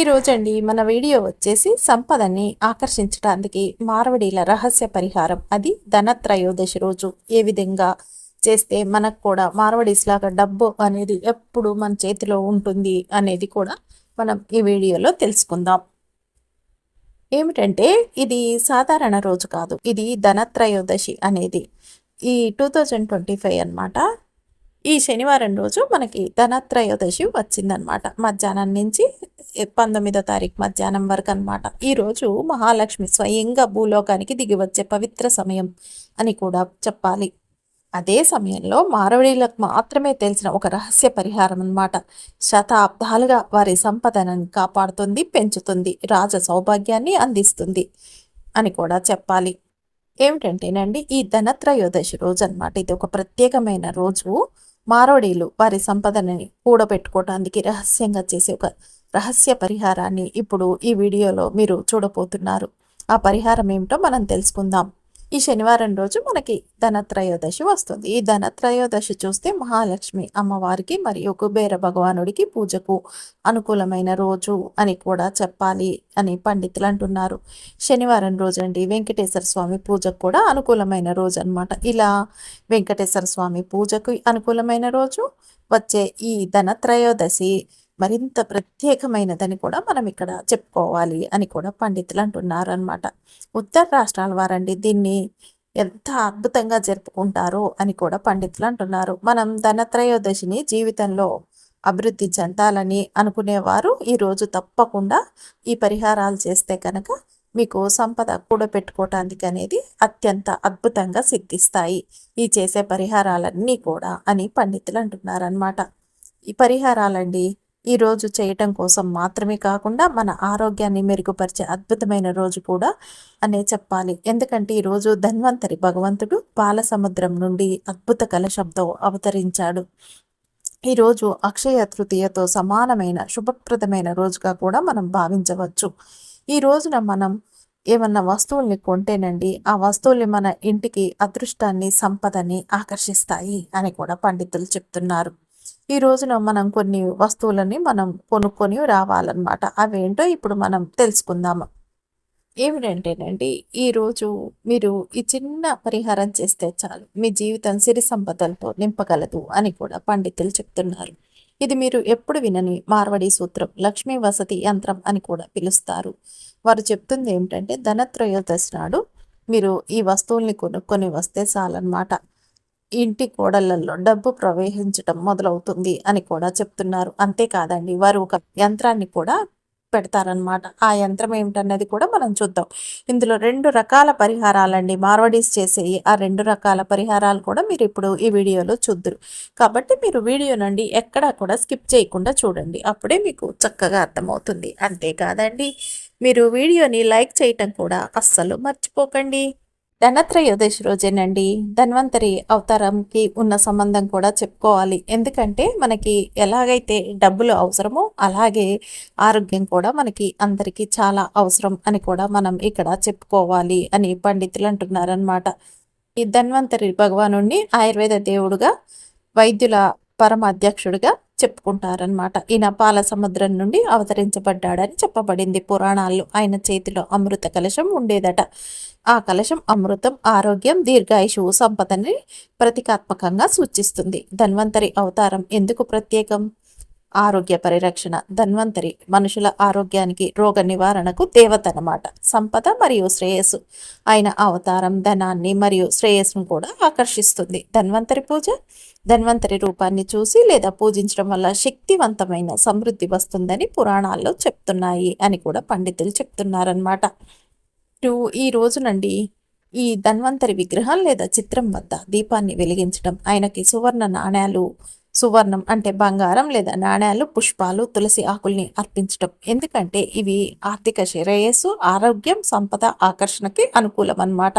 ఈరోజండి మన వీడియో వచ్చేసి సంపదని ఆకర్షించడానికి మార్వడీల రహస్య పరిహారం. అది ధనత్రయోదశి రోజు. ఏ విధంగా చేస్తే మనకు కూడా మారవడీస్ లాగా డబ్బు అనేది ఎప్పుడు మన చేతిలో ఉంటుంది అనేది కూడా మనం ఈ వీడియోలో తెలుసుకుందాం. ఏమిటంటే ఇది సాధారణ రోజు కాదు. ఇది ధనత్రయోదశి అనేది. ఈ టూ థౌజండ్ ట్వంటీ ఫైవ్ అనమాట ఈ శనివారం రోజు మనకి ధనత్రయోదశి వచ్చిందనమాట మధ్యాహ్నం నుంచి పంతొమ్మిదో తారీఖు మధ్యాహ్నం వరకు అనమాట ఈరోజు మహాలక్ష్మి స్వయంగా భూలోకానికి దిగి వచ్చే పవిత్ర సమయం అని కూడా చెప్పాలి. అదే సమయంలో మారవడీలకు మాత్రమే తెలిసిన ఒక రహస్య పరిహారం అనమాట శతాబ్దాలుగా వారి సంపదను కాపాడుతుంది పెంచుతుంది రాజ సౌభాగ్యాన్ని అందిస్తుంది అని కూడా చెప్పాలి. ఏమిటంటేనండి ఈ ధనత్రయోదశి రోజు అనమాట ఇది ఒక ప్రత్యేకమైన రోజు. మారోడీలు వారి సంపదనని కూడబెట్టుకోవడానికి రహస్యంగా చేసే ఒక రహస్య పరిహారాన్ని ఇప్పుడు ఈ వీడియోలో మీరు చూడబోతున్నారు. ఆ పరిహారం ఏమిటో మనం తెలుసుకుందాం. ఈ శనివారం రోజు మనకి ధనత్రయోదశి వస్తుంది. ఈ ధనత్రయోదశి చూస్తే మహాలక్ష్మి అమ్మవారికి మరియు కుబేర భగవానుడికి పూజకు అనుకూలమైన రోజు అని కూడా చెప్పాలి అని పండితులు అంటున్నారు. శనివారం రోజు అండి వెంకటేశ్వర స్వామి పూజకు కూడా అనుకూలమైన రోజు అనమాట ఇలా వెంకటేశ్వర స్వామి పూజకు అనుకూలమైన రోజు వచ్చే ఈ ధనత్రయోదశి మరింత ప్రత్యేకమైనదని కూడా మనం ఇక్కడ చెప్పుకోవాలి అని కూడా పండితులు అంటున్నారు అనమాట ఉత్తర రాష్ట్రాల వారండి దీన్ని ఎంత అద్భుతంగా జరుపుకుంటారో అని కూడా పండితులు అంటున్నారు. మనం ధనత్రయోదశిని జీవితంలో అభివృద్ధి చెందాలని అనుకునేవారు ఈరోజు తప్పకుండా ఈ పరిహారాలు చేస్తే కనుక మీకు సంపద కూడబెట్టుకోవటానికి అనేది అత్యంత అద్భుతంగా సిద్ధిస్తాయి. ఈ చేసే పరిహారాలన్నీ కూడా అని పండితులు అంటున్నారనమాట ఈ పరిహారాలండి ఈరోజు చేయటం కోసం మాత్రమే కాకుండా మన ఆరోగ్యాన్ని మెరుగుపరిచే అద్భుతమైన రోజు కూడా అనే చెప్పాలి. ఎందుకంటే ఈరోజు ధన్వంతరి భగవంతుడు పాల సముద్రం నుండి అద్భుత కలశంతో అవతరించాడు. ఈరోజు అక్షయ తృతీయతో సమానమైన శుభప్రదమైన రోజుగా కూడా మనం భావించవచ్చు. ఈ రోజున మనం ఏమన్నా వస్తువుల్ని కొంటేనండి ఆ వస్తువుల్ని మన ఇంటికి అదృష్టాన్ని సంపదని ఆకర్షిస్తాయి అని కూడా పండితులు చెప్తున్నారు. ఈ రోజున మనం కొన్ని వస్తువులని మనం కొనుక్కొని రావాలన్నమాట. అవేంటో ఇప్పుడు మనం తెలుసుకుందాము. ఏమిటంటేనండి ఈరోజు మీరు ఈ చిన్న పరిహారం చేస్తే చాలు. మీ జీవితం సిరి సంపదలతో నింపగలదు అని కూడా పండితులు చెప్తున్నారు. ఇది మీరు ఎప్పుడు వినని మార్వడి సూత్రం లక్ష్మీ వసతి యంత్రం అని కూడా పిలుస్తారు. వారు చెప్తుంది ఏమిటంటే ధనత్రయోదశి నాడు మీరు ఈ వస్తువుల్ని కొనుక్కొని వస్తే చాలన్నమాట. ఇంటి కోడళ్ళలో డబ్బు ప్రవహించటం మొదలవుతుంది అని కూడా చెప్తున్నారు. అంతేకాదండి వారు ఒక యంత్రాన్ని కూడా పెడతారనమాట ఆ యంత్రం ఏమిటన్నది కూడా మనం చూద్దాం. ఇందులో రెండు రకాల పరిహారాలండి. మార్వడీస్ చేసే ఆ రెండు రకాల పరిహారాలు కూడా మీరు ఇప్పుడు ఈ వీడియోలో చూద్దరు. కాబట్టి మీరు వీడియో నుండి ఎక్కడా కూడా స్కిప్ చేయకుండా చూడండి. అప్పుడే మీకు చక్కగా అర్థమవుతుంది. అంతేకాదండి మీరు వీడియోని లైక్ చేయటం కూడా అస్సలు మర్చిపోకండి. ధనత్రయోదశి రోజేనండి ధన్వంతరి అవతారంకి ఉన్న సంబంధం కూడా చెప్పుకోవాలి. ఎందుకంటే మనకి ఎలాగైతే డబ్బులు అవసరమో అలాగే ఆరోగ్యం కూడా మనకి అందరికీ చాలా అవసరం అని కూడా మనం ఇక్కడ చెప్పుకోవాలి అని పండితులు అంటున్నారనమాట ఈ ధన్వంతరి భగవాను ఆయుర్వేద దేవుడుగా వైద్యుల పరమ అధ్యక్షుడిగా చెప్పుకుంటారనమాట ఈయన పాల సముద్రం నుండి అవతరించబడ్డాడని చెప్పబడింది. పురాణాల్లో ఆయన చేతిలో అమృత కలశం ఉండేదట. ఆ కలశం అమృతం ఆరోగ్యం దీర్ఘాయుషువు సంపదని ప్రతీకాత్మకంగా సూచిస్తుంది. ధన్వంతరి అవతారం ఎందుకు ప్రత్యేకం? ఆరోగ్య పరిరక్షణ. ధన్వంతరి మనుషుల ఆరోగ్యానికి రోగ నివారణకు దేవత అనమాట సంపద మరియు శ్రేయస్సు. ఆయన అవతారం ధనాన్ని మరియు శ్రేయస్సును కూడా ఆకర్షిస్తుంది. ధన్వంతరి పూజ? ధన్వంతరి రూపాన్ని చూసి లేదా పూజించడం వల్ల శక్తివంతమైన సమృద్ధి వస్తుందని పురాణాల్లో చెప్తున్నాయి అని కూడా పండితులు చెప్తున్నారనమాట ఈ రోజునండి ఈ ధన్వంతరి విగ్రహం లేదా చిత్రం వద్ద దీపాన్ని వెలిగించడం ఆయనకి సువర్ణ నాణ్యాలు సువర్ణం అంటే బంగారం లేదా నాణ్యాలు పుష్పాలు తులసి ఆకుల్ని అర్పించడం. ఎందుకంటే ఇవి ఆర్థిక శ్రేయస్సు ఆరోగ్యం సంపద ఆకర్షణకి అనుకూలం అన్నమాట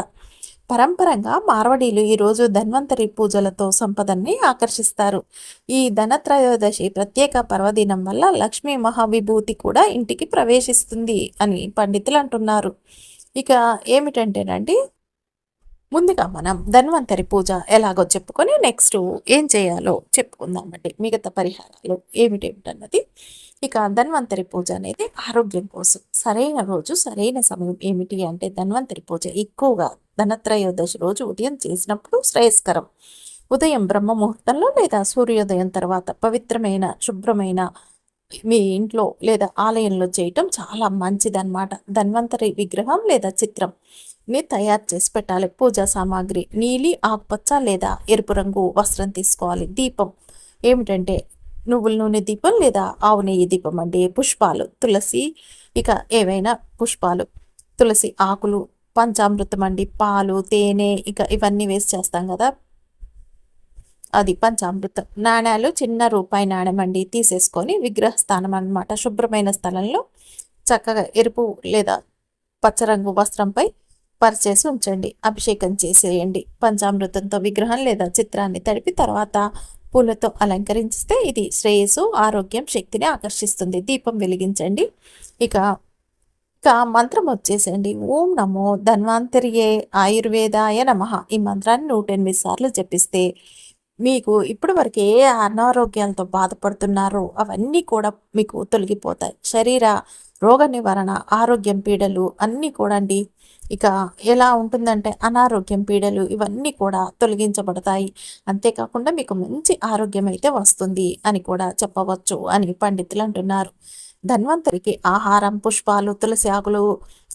పరంపరంగా మార్వడీలు ఈరోజు ధన్వంతరి పూజలతో సంపదన్ని ఆకర్షిస్తారు. ఈ ధనత్రయోదశి ప్రత్యేక పర్వదినం వల్ల లక్ష్మీ మహావిభూతి కూడా ఇంటికి ప్రవేశిస్తుంది అని పండితులు అంటున్నారు. ఇక ఏమిటంటేనండి ముందుగా మనం ధన్వంతరి పూజ ఎలాగో చెప్పుకొని నెక్స్ట్ ఏం చేయాలో చెప్పుకుందామండి. మిగతా పరిహారాలు ఏమిటేమిటన్నది ఇక ధన్వంతరి పూజ అనేది ఆరోగ్యం కోసం. సరైన రోజు సరైన సమయం ఏమిటి అంటే ధన్వంతరి పూజ. ఎక్కువగా ధనత్రయోదశి రోజు ఉదయం చేసినప్పుడు శ్రేయస్కరం. ఉదయం బ్రహ్మ ముహూర్తంలో లేదా సూర్యోదయం తర్వాత పవిత్రమైన శుభ్రమైన మీ ఇంట్లో లేదా ఆలయంలో చేయటం చాలా మంచిదన్నమాట. ధన్వంతరి విగ్రహం లేదా చిత్రం ని తయారు చేసి పెట్టాలి. పూజా సామాగ్రి నీలి ఆకుపచ్చ లేదా ఎరుపు రంగు వస్త్రం తీసుకోవాలి. దీపం. ఏమిటంటే నువ్వుల నూనె దీపం లేదా ఆవు నెయ్యి దీపం అండి పుష్పాలు తులసి ఇక ఏవైనా పుష్పాలు. తులసి ఆకులు పంచామృతం అండి పాలు తేనె ఇక ఇవన్నీ వేసి చేస్తాం కదా. అది పంచామృతం. నాణ్యాలు చిన్న రూపాయి నాణ్యం అండి తీసేసుకొని విగ్రహ స్థానం అనమాట శుభ్రమైన స్థలంలో చక్కగా ఎరుపు లేదా పచ్చరంగు వస్త్రంపై పరిచేసి ఉంచండి. అభిషేకం చేసేయండి. పంచామృతంతో విగ్రహం లేదా చిత్రాన్ని తడిపి తర్వాత పూలతో అలంకరిస్తే ఇది శ్రేయస్సు ఆరోగ్యం శక్తిని ఆకర్షిస్తుంది. దీపం వెలిగించండి. ఇక ఇక మంత్రం వచ్చేసండి. ఓం నమో ధన్వంతరియే ఆయుర్వేదాయ నమ. ఈ మంత్రాన్ని నూట ఎనిమిది సార్లు జపిస్తే మీకు ఇప్పటి వరకు ఏ అనారోగ్యాలతో బాధపడుతున్నారో అవన్నీ కూడా మీకు తొలగిపోతాయి. శరీర రోగ నివారణ ఆరోగ్యం పీడలు అన్నీ కూడా అండి. ఇక ఎలా ఉంటుందంటే అనారోగ్యం పీడలు ఇవన్నీ కూడా తొలగించబడతాయి. అంతేకాకుండా మీకు మంచి ఆరోగ్యం అయితే వస్తుంది అని కూడా చెప్పవచ్చు అని పండితులు అంటున్నారు. ధన్వంతరికి ఆహారం పుష్పాలు తులసి ఆకులు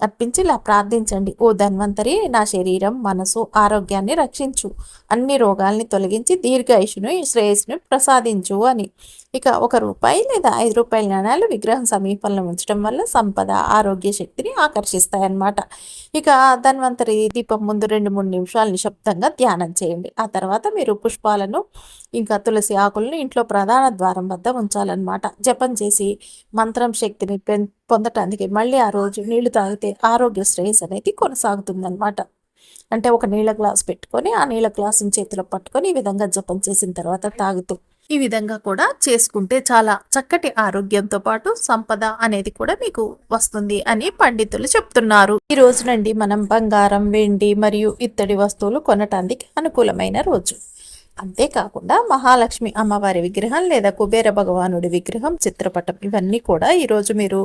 అర్పించి ఇలా ప్రార్థించండి. ఓ ధన్వంతరి నా శరీరం మనసు ఆరోగ్యాన్ని రక్షించు. అన్ని రోగాల్ని తొలగించి దీర్ఘాయుషును శ్రేయస్సును ప్రసాదించు అని. ఇక ఒక రూపాయి లేదా ఐదు రూపాయల నాణాలు విగ్రహం సమీపంలో ఉంచడం వల్ల సంపద ఆరోగ్య శక్తిని ఆకర్షిస్తాయన్నమాట. ఇక ధన్వంతరి దీపం ముందు రెండు మూడు నిమిషాలు నిశ్శబ్దంగా ధ్యానం చేయండి. ఆ తర్వాత మీరు పుష్పాలను ఇంకా తులసి ఆకులను ఇంట్లో ప్రధాన ద్వారం వద్ద ఉంచాలన్నమాట. జపం చేసి మంత్రం శక్తిని పొందటానికి మళ్ళీ ఆ రోజు నీళ్ళు తాగితే ఆరోగ్య శ్రేయస్ అనేది కొనసాగుతుందన్నమాట. అంటే ఒక నీళ్ళ గ్లాస్ పెట్టుకొని ఆ నీళ్ళ గ్లాసుని చేతిలో పట్టుకొని ఈ విధంగా జపం చేసిన తర్వాత తాగుతూ ఈ విధంగా కూడా చేసుకుంటే చాలా చక్కటి ఆరోగ్యంతో పాటు సంపద అనేది కూడా మీకు వస్తుంది అని పండితులు చెప్తున్నారు. ఈ రోజు నుండి మనం బంగారం వెండి మరియు ఇత్తడి వస్తువులు కొనటానికి అనుకూలమైన రోజు. అంతేకాకుండా మహాలక్ష్మి అమ్మవారి విగ్రహం లేదా కుబేర భగవానుడి విగ్రహం చిత్రపటం ఇవన్నీ కూడా ఈరోజు మీరు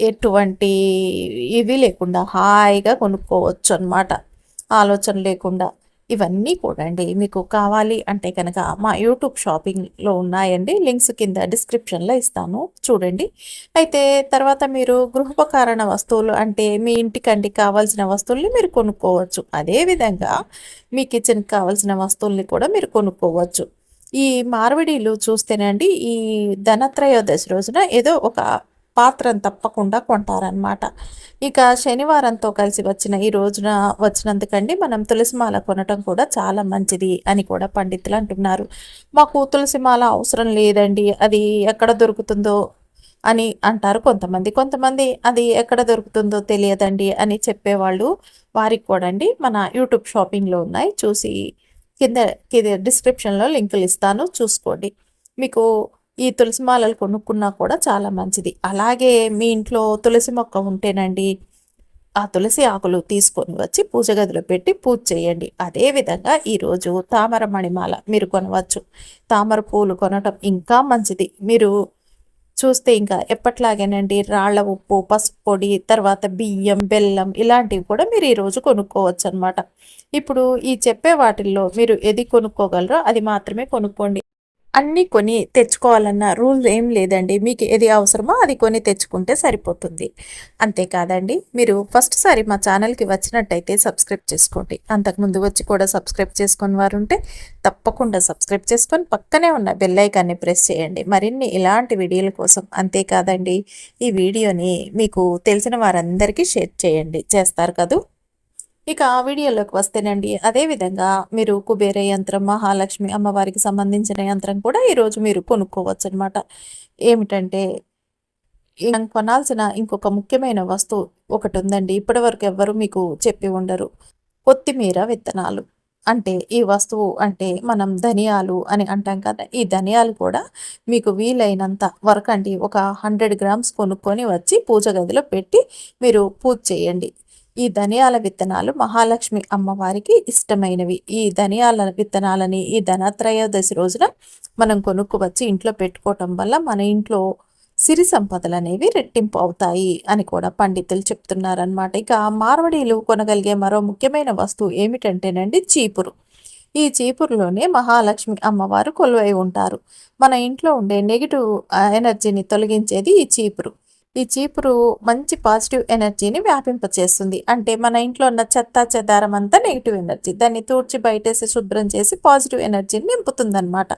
ఎటువంటి ఇవి లేకుండా హాయిగా కొనుక్కోవచ్చు అనమాట ఆలోచన లేకుండా. ఇవన్నీ కూడా అండి మీకు కావాలి అంటే కనుక మా యూట్యూబ్ షాపింగ్లో ఉన్నాయండి. లింక్స్ కింద డిస్క్రిప్షన్లో ఇస్తాను. చూడండి. అయితే తర్వాత మీరు గృహోపకరణ వస్తువులు అంటే మీ ఇంటికండి కావాల్సిన వస్తువుల్ని మీరు కొనుక్కోవచ్చు. అదేవిధంగా మీ కిచెన్కి కావాల్సిన వస్తువుల్ని కూడా మీరు కొనుక్కోవచ్చు. ఈ మార్విడీలు చూస్తేనండి ఈ ధనత్రయోదశి రోజున ఏదో ఒక పాత్రను తప్పకుండా కొంటారనమాట ఇక శనివారంతో కలిసి వచ్చిన ఈ రోజున వచ్చినందుకండి మనం తులసిమాల కొనటం కూడా చాలా మంచిది అని కూడా పండితులు అంటున్నారు. మాకు తులసిమాల అవసరం లేదండి అది ఎక్కడ దొరుకుతుందో అని అంటారు కొంతమంది. కొంతమంది అది ఎక్కడ దొరుకుతుందో తెలియదండి అని చెప్పేవాళ్ళు వారికి కూడా అండి. మన యూట్యూబ్ షాపింగ్లో ఉన్నాయి చూసి కింద కింద డిస్క్రిప్షన్లో లింకులు ఇస్తాను చూసుకోండి. మీకు ఈ తులసి మాలలు కొనుక్కున్నా కూడా చాలా మంచిది. అలాగే మీ ఇంట్లో తులసి మొక్క ఉంటేనండి ఆ తులసి ఆకులు తీసుకొని వచ్చి పూజ గదిలో పెట్టి పూజ చేయండి. అదేవిధంగా ఈరోజు తామర మణిమాల మీరు కొనవచ్చు. తామర పూలు కొనటం ఇంకా మంచిది. మీరు చూస్తే ఇంకా ఎప్పట్లాగేనండి రాళ్ళ ఉప్పు పసుపు పొడి తర్వాత బియ్యం బెల్లం ఇలాంటివి కూడా మీరు ఈరోజు కొనుక్కోవచ్చు అనమాట ఇప్పుడు ఈ చెప్పే వాటిల్లో మీరు ఏది కొనుక్కోగలరో అది మాత్రమే కొనుక్కోండి. అన్నీ కొని తెచ్చుకోవాలన్న రూల్ ఏం లేదండి. మీకు ఏది అవసరమో అది కొని తెచ్చుకుంటే సరిపోతుంది. అంతేకాదండి మీరు ఫస్ట్ సారి మా ఛానల్కి వచ్చినట్టయితే సబ్స్క్రైబ్ చేసుకోండి. అంతకుముందు వచ్చి కూడా సబ్స్క్రైబ్ చేసుకుని వారు ఉంటే తప్పకుండా సబ్స్క్రైబ్ చేసుకొని పక్కనే ఉన్న బెల్లైకాన్ని ప్రెస్ చేయండి. మరిన్ని ఇలాంటి వీడియోల కోసం అంతేకాదండి ఈ వీడియోని మీకు తెలిసిన వారందరికీ షేర్ చేయండి. చేస్తారు కదూ? ఇక ఆ వీడియోలోకి వస్తేనండి అదేవిధంగా మీరు కుబేర యంత్రం మహాలక్ష్మి అమ్మవారికి సంబంధించిన యంత్రం కూడా ఈరోజు మీరు కొనుక్కోవచ్చు అనమాట ఏమిటంటే కొనాల్సిన ఇంకొక ముఖ్యమైన వస్తువు ఒకటి ఉందండి ఇప్పటివరకు ఎవ్వరు మీకు చెప్పి ఉండరు. కొత్తిమీర విత్తనాలు. అంటే ఈ వస్తువు అంటే మనం ధనియాలు అని అంటాం కదా ఈ ధనియాలు కూడా మీకు వీలైనంత వరకు అండి ఒక హండ్రెడ్ గ్రామ్స్ కొనుక్కొని వచ్చి పూజ గదిలో పెట్టి మీరు పూజ చేయండి. ఈ ధనియాల విత్తనాలు మహాలక్ష్మి అమ్మవారికి ఇష్టమైనవి. ఈ ధనియాల విత్తనాలని ఈ ధనత్రయోదశి రోజున మనం కొనుక్కువచ్చి. ఇంట్లో పెట్టుకోవటం వల్ల మన ఇంట్లో సిరి సంపదలు అనేవి రెట్టింపు అవుతాయి అని కూడా పండితులు చెప్తున్నారనమాట ఇక మార్వడీలు కొనగలిగే మరో ముఖ్యమైన వస్తువు ఏమిటంటేనండి చీపురు. ఈ చీపురులోనే మహాలక్ష్మి అమ్మవారు కొలువై ఉంటారు. మన ఇంట్లో ఉండే నెగిటివ్ ఎనర్జీని తొలగించేది ఈ చీపురు. ఈ చీపురు మంచి పాజిటివ్ ఎనర్జీని వ్యాపింపచేస్తుంది. అంటే మన ఇంట్లో ఉన్న చెత్త చెదారం అంతా నెగిటివ్ ఎనర్జీ. దాన్ని తూడ్చి బయటేసి శుభ్రం చేసి పాజిటివ్ ఎనర్జీని నింపుతుందన్నమాట.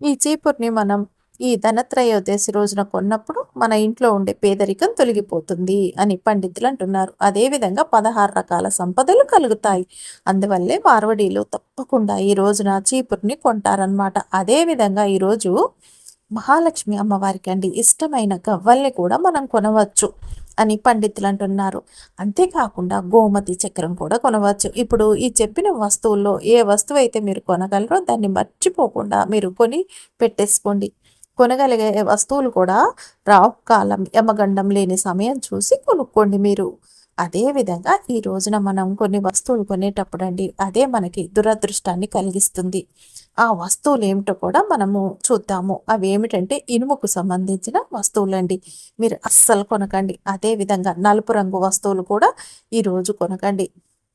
ఈ చీపుర్ని మనం ఈ ధనత్రయోదశి రోజున కొన్నప్పుడు మన ఇంట్లో ఉండే పేదరికం తొలగిపోతుంది అని పండితులు అంటున్నారు. అదేవిధంగా పదహారు రకాల సంపదలు కలుగుతాయి. అందువల్లే మార్వడీలు తప్పకుండా ఈ రోజున చీపుర్ని కొంటారనమాట అదేవిధంగా ఈరోజు మహాలక్ష్మి అమ్మవారికి అండి ఇష్టమైన గవ్వల్ని కూడా మనం కొనవచ్చు అని పండితులు అంటున్నారు. అంతేకాకుండా గోమతి చక్రం కూడా కొనవచ్చు. ఇప్పుడు ఈ చెప్పిన వస్తువుల్లో ఏ వస్తువు అయితే మీరు కొనగలరో దాన్ని మర్చిపోకుండా మీరు కొని పెట్టేసుకోండి. కొనగలిగే వస్తువులు కూడా రావు కాలం యమగండం లేని సమయం చూసి కొనుక్కోండి మీరు. అదేవిధంగా ఈ రోజున మనం కొన్ని వస్తువులు కొనేటప్పుడు అండి అదే మనకి దురదృష్టాన్ని కలిగిస్తుంది. ఆ వస్తువులు ఏమిటో కూడా మనము చూద్దాము. అవి ఏమిటంటే ఇనుముకు సంబంధించిన వస్తువులండి. మీరు అస్సలు కొనకండి. అదేవిధంగా నలుపు రంగు వస్తువులు కూడా ఈరోజు కొనకండి.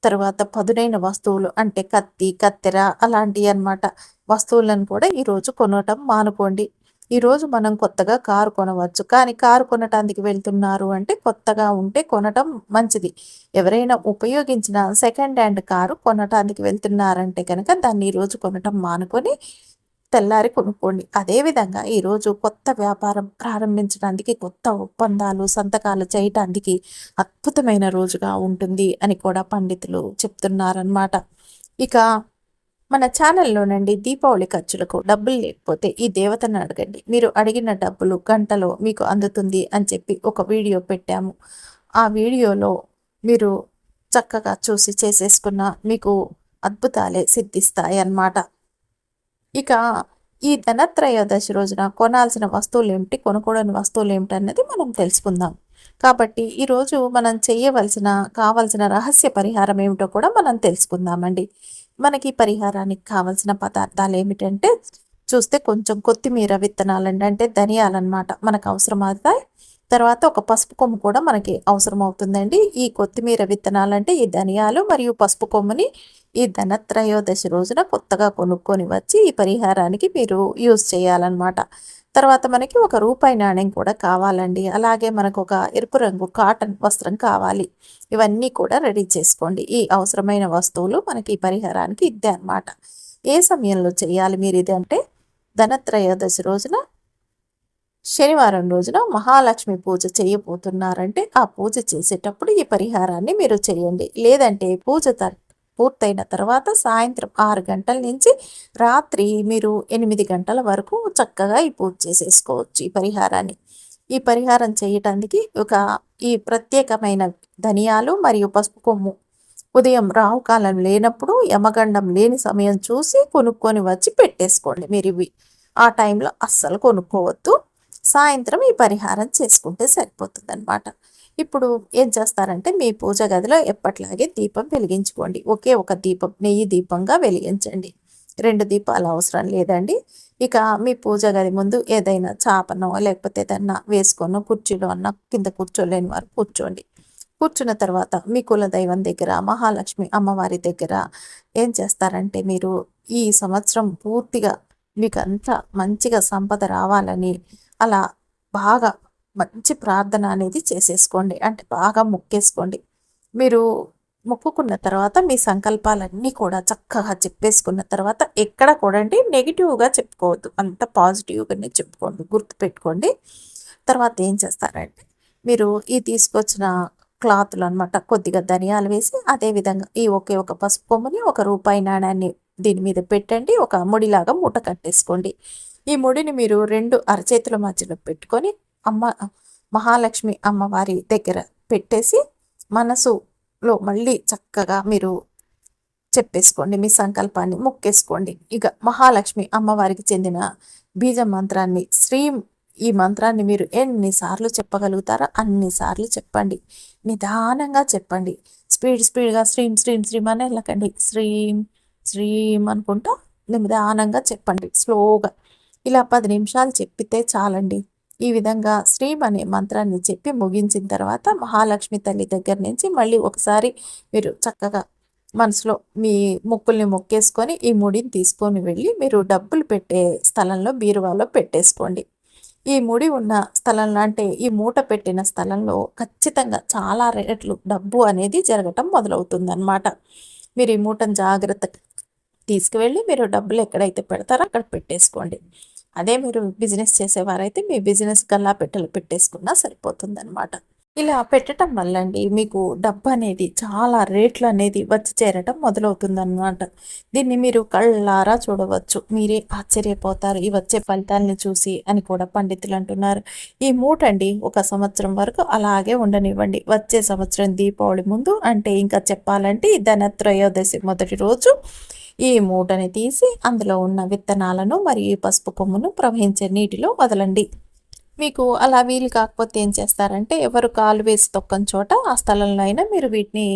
తర్వాత పదునైన వస్తువులు అంటే కత్తి కత్తెర అలాంటివి అనమాట వస్తువులను కూడా ఈరోజు కొనటం మానుకోండి. ఈరోజు మనం కొత్తగా కారు కొనవచ్చు. కానీ కారు కొనటానికి వెళ్తున్నారు అంటే కొత్తగా ఉంటే కొనటం మంచిది. ఎవరైనా ఉపయోగించిన సెకండ్ హ్యాండ్ కారు కొనటానికి వెళ్తున్నారంటే కనుక దాన్ని ఈరోజు కొనటం మానుకొని తెల్లారి కొనుక్కోండి. అదేవిధంగా ఈరోజు కొత్త వ్యాపారం ప్రారంభించడానికి కొత్త ఒప్పందాలు సంతకాలు చేయటానికి అద్భుతమైన రోజుగా ఉంటుంది అని కూడా పండితులు చెప్తున్నారనమాట ఇక మన ఛానల్లోనండి దీపావళి ఖర్చులకు డబ్బులు లేకపోతే ఈ దేవతను అడగండి. మీరు అడిగిన డబ్బులు గంటలో మీకు అందుతుంది అని చెప్పి ఒక వీడియో పెట్టాము. ఆ వీడియోలో మీరు చక్కగా చూసి చేసేసుకున్న మీకు అద్భుతాలే సిద్ధిస్తాయి అన్నమాట ఇక ఈ ధనత్రయోదశి రోజున కొనాల్సిన వస్తువులు ఏమిటి కొనుక్కోవడానికి వస్తువులు ఏమిటి అన్నది మనం తెలుసుకుందాం. కాబట్టి ఈరోజు మనం చేయవలసిన కావలసిన రహస్య పరిహారం ఏమిటో కూడా మనం తెలుసుకుందామండి. మనకి పరిహారానికి కావాల్సిన పదార్థాలు ఏమిటంటే చూస్తే కొంచెం కొత్తిమీర విత్తనాలండి. అంటే ధనియాలన్నమాట మనకు అవసరం అవుతాయి తర్వాత ఒక పసుపు కొమ్ము కూడా మనకి అవసరం అవుతుందండి ఈ కొత్తిమీర విత్తనాలంటే ఈ ధనియాలు మరియు పసుపు కొమ్ముని ఈ ధనత్రయోదశి రోజున కొత్తగా కొనుక్కొని వచ్చి ఈ పరిహారానికి మీరు యూజ్ చేయాలన్నమాట. తర్వాత మనకి ఒక రూపాయి నాణ్యం కూడా కావాలండి. అలాగే మనకు ఒక ఎరుపు రంగు కాటన్ వస్త్రం కావాలి. ఇవన్నీ కూడా రెడీ చేసుకోండి. ఈ అవసరమైన వస్తువులు మనకి ఈ పరిహారానికి ఇద్దే అనమాట ఏ సమయంలో చేయాలి మీరు ఇది అంటే ధనత్రయోదశి రోజున? శనివారం రోజున మహాలక్ష్మి పూజ చేయబోతున్నారంటే ఆ పూజ చేసేటప్పుడు ఈ పరిహారాన్ని మీరు చేయండి. లేదంటే పూజ పూర్తయిన తర్వాత సాయంత్రం ఆరు గంటల నుంచి రాత్రి మీరు ఎనిమిది గంటల వరకు చక్కగా ఈ పూజ చేసేసుకోవచ్చు ఈ పరిహారాన్ని. ఈ పరిహారం చేయటానికి ఒక ఈ ప్రత్యేకమైన ధనియాలు మరియు పసుపు కొమ్ము. ఉదయం రాహుకాలం లేనప్పుడు యమగండం లేని సమయం చూసి కొనుక్కొని వచ్చి పెట్టేసుకోండి మీరు ఇవి. ఆ టైంలో అస్సలు కొనుక్కోవద్దు. సాయంత్రం ఈ పరిహారం చేసుకుంటే సరిపోతుంది అనమాట ఇప్పుడు ఏం చేస్తారంటే మీ పూజ గదిలో ఎప్పట్లాగే దీపం వెలిగించుకోండి. ఒకే ఒక దీపం నెయ్యి దీపంగా వెలిగించండి. రెండు దీపాలు అవసరం లేదండి. ఇక మీ పూజ గది ముందు ఏదైనా చాపనో లేకపోతే ఏదైనా వేసుకోనో కుర్చీలో అన్న కింద కూర్చోలేని వారు కూర్చోండి. కూర్చున్న తర్వాత మీ కులదైవం దగ్గర మహాలక్ష్మి అమ్మవారి దగ్గర ఏం చేస్తారంటే మీరు ఈ సంవత్సరం పూర్తిగా మీకు అంతా మంచిగా సంపద రావాలని అలా బాగా మంచి ప్రార్థన అనేది చేసేసుకోండి. అంటే బాగా మొక్కేసుకోండి. మీరు మొక్కుకున్న తర్వాత మీ సంకల్పాలన్నీ కూడా చక్కగా చెప్పేసుకున్న తర్వాత ఎక్కడ కూడా నెగిటివ్గా చెప్పుకోవద్దు. అంత పాజిటివ్గానే చెప్పుకోండి. గుర్తుపెట్టుకోండి. తర్వాత ఏం చేస్తారంటే మీరు ఈ తీసుకొచ్చిన క్లాత్లు అనమాట కొద్దిగా ధనియాలు వేసి అదేవిధంగా ఈ ఒకే ఒక పసుపు కొమ్మని ఒక రూపాయి నాణ్యాన్ని దీని మీద పెట్టండి. ఒక ముడిలాగా మూట కట్టేసుకోండి. ఈ ముడిని మీరు రెండు అరచేతుల మధ్యలో పెట్టుకొని అమ్మ మహాలక్ష్మి అమ్మవారి దగ్గర పెట్టేసి మనసులో మళ్ళీ చక్కగా మీరు చెప్పేసుకోండి మీ సంకల్పాన్ని మొక్కేసుకోండి. ఇక మహాలక్ష్మి అమ్మవారికి చెందిన బీజ మంత్రాన్ని శ్రీం ఈ మంత్రాన్ని మీరు ఎన్నిసార్లు చెప్పగలుగుతారో అన్నిసార్లు చెప్పండి. నిదానంగా చెప్పండి. స్పీడ్ స్పీడ్గా శ్రీం శ్రీం శ్రీం అని వెళ్ళకండి. శ్రీం శ్రీం అనుకుంటూ నిదానంగా చెప్పండి. స్లోగా. ఇలా పది నిమిషాలు చెప్పితే చాలండి. ఈ విధంగా శ్రీం అనే మంత్రాన్ని చెప్పి ముగించిన తర్వాత మహాలక్ష్మి తల్లి దగ్గర నుంచి మళ్ళీ ఒకసారి మీరు చక్కగా మనసులో మీ ముక్కుల్ని మొక్కేసుకొని ఈ ముడిని తీసుకొని వెళ్ళి మీరు డబ్బులు పెట్టే స్థలంలో బీరువాలో పెట్టేసుకోండి. ఈ ముడి ఉన్న స్థలంలో అంటే ఈ మూట పెట్టిన స్థలంలో ఖచ్చితంగా చాలా రేట్లు డబ్బు అనేది జరగటం మొదలవుతుంది అనమాట మీరు ఈ మూటను జాగ్రత్త తీసుకువెళ్ళి మీరు డబ్బులు ఎక్కడైతే పెడతారో అక్కడ పెట్టేసుకోండి. అదే మీరు బిజినెస్ చేసేవారైతే మీ బిజినెస్ గల్లా పెట్టలు పెట్టేసుకున్నా సరిపోతుంది అనమాట ఇలా పెట్టడం వల్ల అండి మీకు డబ్బు అనేది చాలా రేట్లు అనేది వచ్చి చేరటం మొదలవుతుందన్నమాట. దీన్ని మీరు కళ్ళారా చూడవచ్చు. మీరే ఆశ్చర్యపోతారు. ఈ వచ్చే ఫలితాలని చూసి అని కూడా పండితులు అంటున్నారు. ఈ మూటండి ఒక సంవత్సరం వరకు అలాగే ఉండనివ్వండి. వచ్చే సంవత్సరం దీపావళి ముందు అంటే ఇంకా చెప్పాలంటే ధనత్రయోదశి మొదటి రోజు ఈ మూటని తీసి అందులో ఉన్న విత్తనాలను మరియు పసుపు కొమ్మును ప్రవహించే నీటిలో వదలండి. మీకు అలా వీలు కాకపోతే ఏం చేస్తారంటే ఎవరు కాలు వేసి తొక్కని చోట ఆ స్థలంలో అయినా మీరు వీటిని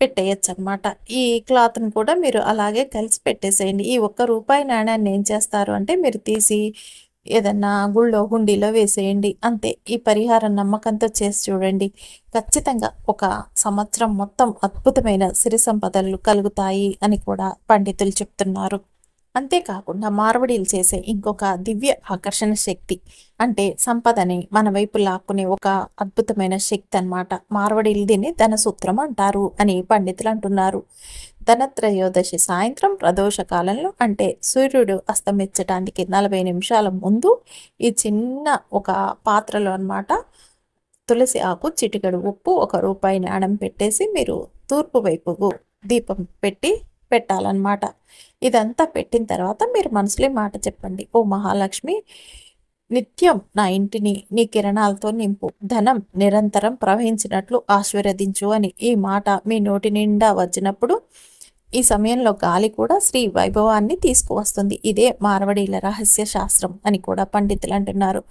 పెట్టేయచ్చు అనమాట ఈ క్లాత్ని కూడా మీరు అలాగే కలిసి పెట్టేసేయండి. ఈ ఒక్క రూపాయి నాణ్యాన్ని ఏం చేస్తారు అంటే మీరు తీసి ఏదన్నా గుళ్ళో హుండీలో వేసేయండి. అంతే. ఈ పరిహారం నమ్మకంతో చేసి చూడండి. ఖచ్చితంగా ఒక సంవత్సరం మొత్తం అద్భుతమైన సిరి సంపదలు కలుగుతాయి అని కూడా పండితులు చెప్తున్నారు. అంతేకాకుండా మార్వడీలు చేసే ఇంకొక దివ్య ఆకర్షణ శక్తి అంటే సంపదని మన వైపు లాక్కునే ఒక అద్భుతమైన శక్తి అనమాట మార్వడీలు దీన్ని ధనసూత్రం అంటారు అని పండితులు అంటున్నారు. ధనత్రయోదశి సాయంత్రం ప్రదోష కాలంలో అంటే సూర్యుడు అస్తమించడానికి నలభై నిమిషాల ముందు ఈ చిన్న ఒక పాత్రలో అనమాట తులసి ఆకు చిటికడు ఉప్పు ఒక రూపాయి నాణం పెట్టేసి మీరు తూర్పు వైపుకు దీపం పెట్టి పెట్టాలన్నమాట. ఇదంతా పెట్టిన తర్వాత మీరు మనసులో మాట చెప్పండి. ఓ మహాలక్ష్మి నిత్యం నా ఇంటిని నీ కిరణాలతో నింపు. ధనం నిరంతరం ప్రవహించినట్లు ఆశీర్వదించు అని ఈ మాట మీ నోటి నిండా వచ్చినప్పుడు ఈ సమయంలో గాలి కూడా శ్రీ వైభవాన్ని తీసుకువస్తుంది. ఇదే మార్వడీల రహస్య శాస్త్రం అని కూడా పండితులు అంటున్నారు.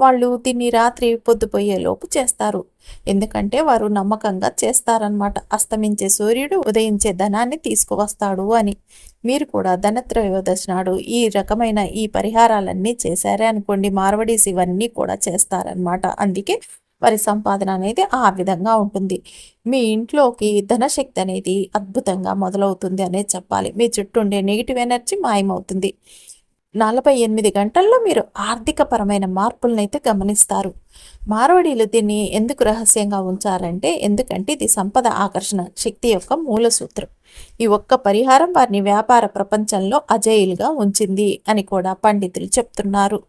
వాళ్ళు దీన్ని రాత్రి పొద్దుపోయేలోపు చేస్తారు. ఎందుకంటే వారు నమ్మకంగా చేస్తారనమాట అస్తమించే సూర్యుడు ఉదయించే ధనాన్ని తీసుకువస్తాడు అని. మీరు కూడా ధనత్రయోదశి నాడు ఈ రకమైన ఈ పరిహారాలన్నీ చేశారే అనుకోండి. మార్వడీస్ ఇవన్నీ కూడా చేస్తారనమాట అందుకే వారి సంపాదన అనేది ఆ విధంగా ఉంటుంది. మీ ఇంట్లోకి ధనశక్తి అనేది అద్భుతంగా మొదలవుతుంది అనేది చెప్పాలి. మీ చుట్టూ ఉండే నెగిటివ్ ఎనర్జీ మాయమవుతుంది. నలభై ఎనిమిది గంటల్లో మీరు ఆర్థిక పరమైన మార్పులనైతే గమనిస్తారు. మార్వడీలు దీన్ని ఎందుకు రహస్యంగా ఉంచారంటే ఎందుకంటే ఇది సంపద ఆకర్షణ శక్తి యొక్క మూల సూత్రం. ఈ ఒక్క పరిహారం వారిని వ్యాపార ప్రపంచంలో అజేయులుగా ఉంచింది అని కూడా పండితులు చెప్తున్నారు.